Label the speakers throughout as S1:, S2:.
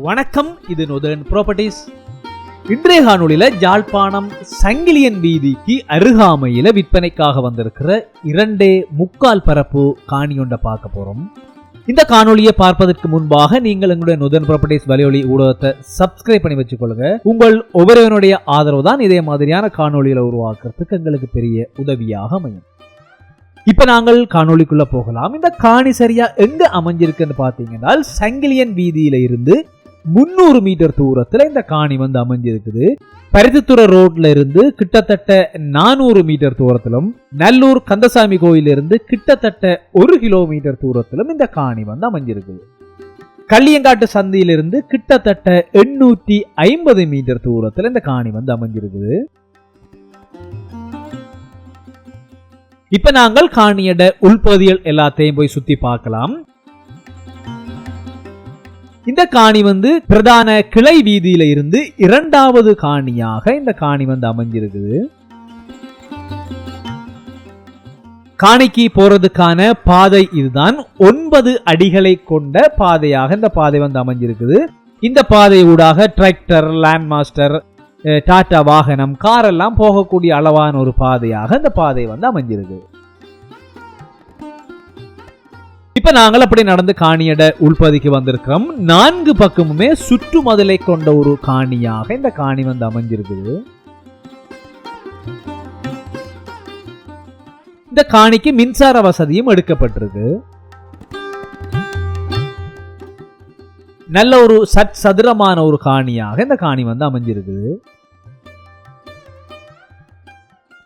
S1: வணக்கம் இது நுதன் ப்ராப்பர்ட்டிஸ் இன்றைய காணொலியில ஜாழ்ப்பாணம் சங்கிலியன் வீதிக்கு அருகாமையில விற்பனைக்காக வந்திருக்கிற இரண்டே முக்கால் பரப்பு காணி ஒன்றை பார்க்க போறோம். இந்த காணொலியை பார்ப்பதற்கு முன்பாக நீங்கள் எங்களுடைய நுதன் ப்ராப்பர்ட்டிஸ் வலையொலி ஊடகத்தை சப்ஸ்கிரைப் பண்ணி வச்சுக்கொள்ளுங்க. உங்கள் ஒவ்வொருவனுடைய ஆதரவு தான் இதே மாதிரியான காணொலிகளை உருவாக்குறதுக்கு எங்களுக்கு பெரிய உதவியாக அமையும். இப்ப நாங்கள் காணொளிக்குள்ள போகலாம். இந்த காணி சரியா எங்க அமைஞ்சிருக்குன்னு பாத்தீங்கன்னா சங்கிலியன் வீதியில இருந்து முன்னூறு மீட்டர் தூரத்தில் இந்த காணி வந்து அமைஞ்சிருக்குது. பருத்தித்துறை ரோட்ல இருந்து கிட்டத்தட்ட நானூறு மீட்டர் தூரத்திலும் நல்லூர் கந்தசாமி கோயிலிருந்து கிட்டத்தட்ட ஒரு கிலோமீட்டர் தூரத்திலும் இந்த காணி வந்து அமைஞ்சிருக்குது. கள்ளியங்காட்டு சந்தியிலிருந்து கிட்டத்தட்ட எண்ணூற்றி ஐம்பது மீட்டர் தூரத்தில் இந்த காணி வந்து அமைஞ்சிருக்குது. இப்ப நாங்கள் காணியட உள்பகுதிகள் எல்லாத்தையும் போய் சுத்தி பார்க்கலாம். இந்த காணி வந்து பிரதான கிளை வீதியில இருந்து இரண்டாவது காணியாக இந்த காணி வந்து அமைஞ்சிருக்குது. காணிக்கு போறதுக்கான பாதை இதுதான். ஒன்பது அடிகளை கொண்ட பாதையாக இந்த பாதை வந்து அமைஞ்சிருக்குது. இந்த பாதை ஊடாக டிராக்டர் லேண்ட் மாஸ்டர் டாட்டா வாகனம் கார் எல்லாம் போகக்கூடிய அளவான ஒரு பாதையாக இந்த பாதை வந்து அமைஞ்சிருக்கு இப்ப நாங்கள் அப்படி நடந்து காணியட உள்பதிக்கு வந்திருக்கிறோம். நான்கு பக்கமுமே சுற்றுமதலை கொண்ட ஒரு காணியாக இந்த காணி வந்து அமைஞ்சிருக்குது. இந்த காணிக்கு மின்சார வசதியும் எடுக்கப்பட்டிருக்கு. நல்ல ஒரு சட் சதுரமான ஒரு காணியாக இந்த காணி வந்து அமைஞ்சிருக்குது.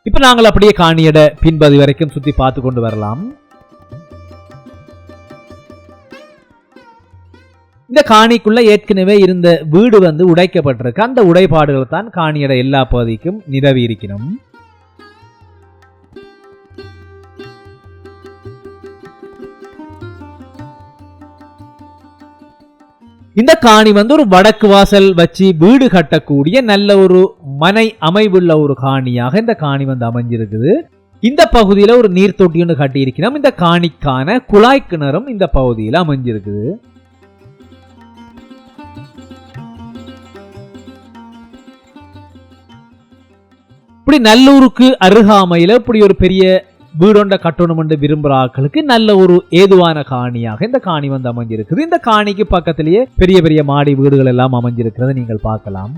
S1: இப்ப நாங்கள் அப்படியே காணியட பின்பதி வரைக்கும் சுத்தி பார்த்து கொண்டு வரலாம். இந்த காணிக்குள்ள ஏற்கனவே இருந்த வீடு வந்து உடைக்கப்பட்டிருக்கு. அந்த உடைப்பாடுகள் தான் காணியோட எல்லா பகுதிக்கும் நிரவி இருக்கணும் இந்த காணி வந்து ஒரு வடக்கு வாசல் வச்சு வீடு கட்டக்கூடிய நல்ல ஒரு மனை அமைவுள்ள ஒரு காணியாக இந்த காணி வந்து அமைஞ்சிருக்குது. இந்த பகுதியில ஒரு நீர் தொட்டி ஒன்று கட்டியிருக்கிறோம். இந்த காணிக்கான குழாய் கிணறும் இந்த பகுதியில அமைஞ்சிருக்குது. இப்படி நல்லூருக்கு அருகாமையில் இப்படி ஒரு பெரிய வீடொண்ட கட்டணும் என்று விரும்புகிற ஆட்களுக்கு நல்ல ஒரு ஏதுவான காணியாக இந்த காணி வந்து அமைஞ்சிருக்குது. இந்த காணிக்கு பக்கத்திலேயே பெரிய பெரிய மாடி வீடுகள் எல்லாம் அமைஞ்சிருக்கிறத நீங்கள் பார்க்கலாம்.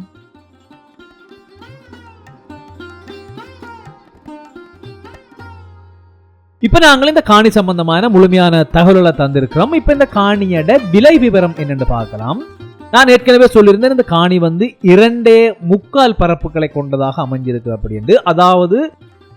S1: இப்ப நாங்கள் இந்த காணி சம்பந்தமான முழுமையான தகவல்களை தந்திருக்கிறோம். இப்ப இந்த காணியோட விலை விவரம் என்னென்னு பார்க்கலாம். நான் ஏற்கனவே சொல்லியிருந்தேன் இந்த காணி வந்து இரண்டே முக்கால் பரப்புகளை கொண்டதாக அமைஞ்சிருக்கு அப்படின்னு அதாவது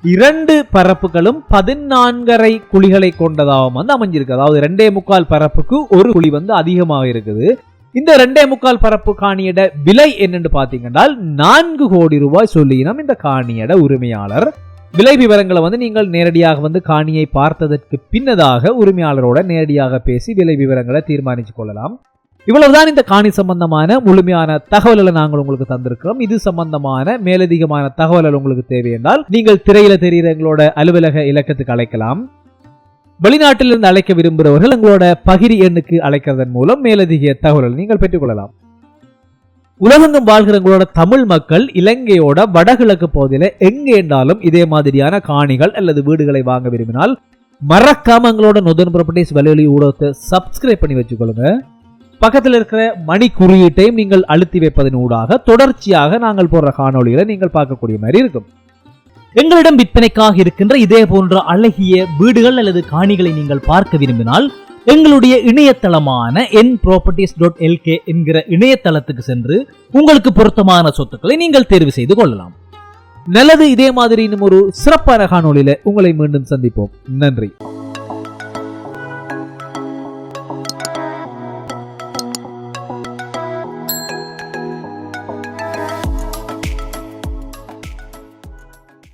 S1: இரண்டு பரப்புகளும் பதினான்கரை குழிகளை கொண்டதாகவும் வந்து அமைஞ்சிருக்கு. அதாவது ரெண்டே முக்கால் பரப்புக்கு ஒரு குழி வந்து அதிகமாக இருக்குது. இந்த ரெண்டே முக்கால் பரப்பு காணியிட விலை என்னன்னு பார்த்தீங்கன்னா நான்கு கோடி ரூபாய் சொல்லினோம் இந்த காணியிட உரிமையாளர். விலை விவரங்களை வந்து நீங்கள் நேரடியாக வந்து காணியை பார்த்ததற்கு பின்னதாக உரிமையாளரோட நேரடியாக பேசி விலை விவரங்களை தீர்மானித்துக் கொள்ளலாம். இவ்வளவுதான் இந்த காணி சம்பந்தமான முழுமையான தகவல்களை நாங்கள் உங்களுக்கு தந்திருக்கிறோம். இது சம்பந்தமான மேலதிகமான தகவல்கள் உங்களுக்கு தேவை என்றால் நீங்கள் திரையில தெரிகிற எங்களோட அலுவலக இலக்கத்துக்கு அழைக்கலாம். வெளிநாட்டிலிருந்து அழைக்க விரும்புகிறவர்கள் எங்களோட பகிரி எண்ணுக்கு அழைக்கிறதன் மூலம் மேலதிக தகவல்களை நீங்கள் பெற்றுக்கொள்ளலாம் உலகெங்கும் வாழ்கிறவங்களோட தமிழ் மக்கள் இலங்கையோட வடகிழக்கு பகுதியில் எங்கே என்றாலும் இதே மாதிரியான காணிகள் அல்லது வீடுகளை வாங்க விரும்பினால் மறக்காம எங்களோட நொதன் ப்ராப்பர்ட்டிஸ் வலியுறுத்தி ஊடகத்தை சப்ஸ்கிரைப் பண்ணி வச்சுக்கொள்ளுங்க. பக்கத்தில் இருக்கிற மணி குறியீட்டையும் நீங்கள் அழுத்தி வைப்பதன் ஊடாக தொடர்ச்சியாக நாங்கள் போடுற காணொலிகளை நீங்கள் பார்க்கக்கூடிய மாதிரி இருக்கும்.
S2: எங்களிடம் விற்பனைக்காக இருக்கின்ற இதே போன்ற அழகிய வீடுகள் அல்லது காணிகளை நீங்கள் பார்க்க விரும்பினால் எங்களுடைய இணையதளமான என் ப்ராப்பர்ட்டிஸ் டாட் எல்கே என்கிற இணையதளத்துக்கு சென்று உங்களுக்கு பொருத்தமான சொத்துக்களை நீங்கள் தேர்வு செய்து கொள்ளலாம்.
S1: நல்லது இதே மாதிரி இன்னும் ஒரு சிறப்பான காணொலியில உங்களை மீண்டும் சந்திப்போம். நன்றி.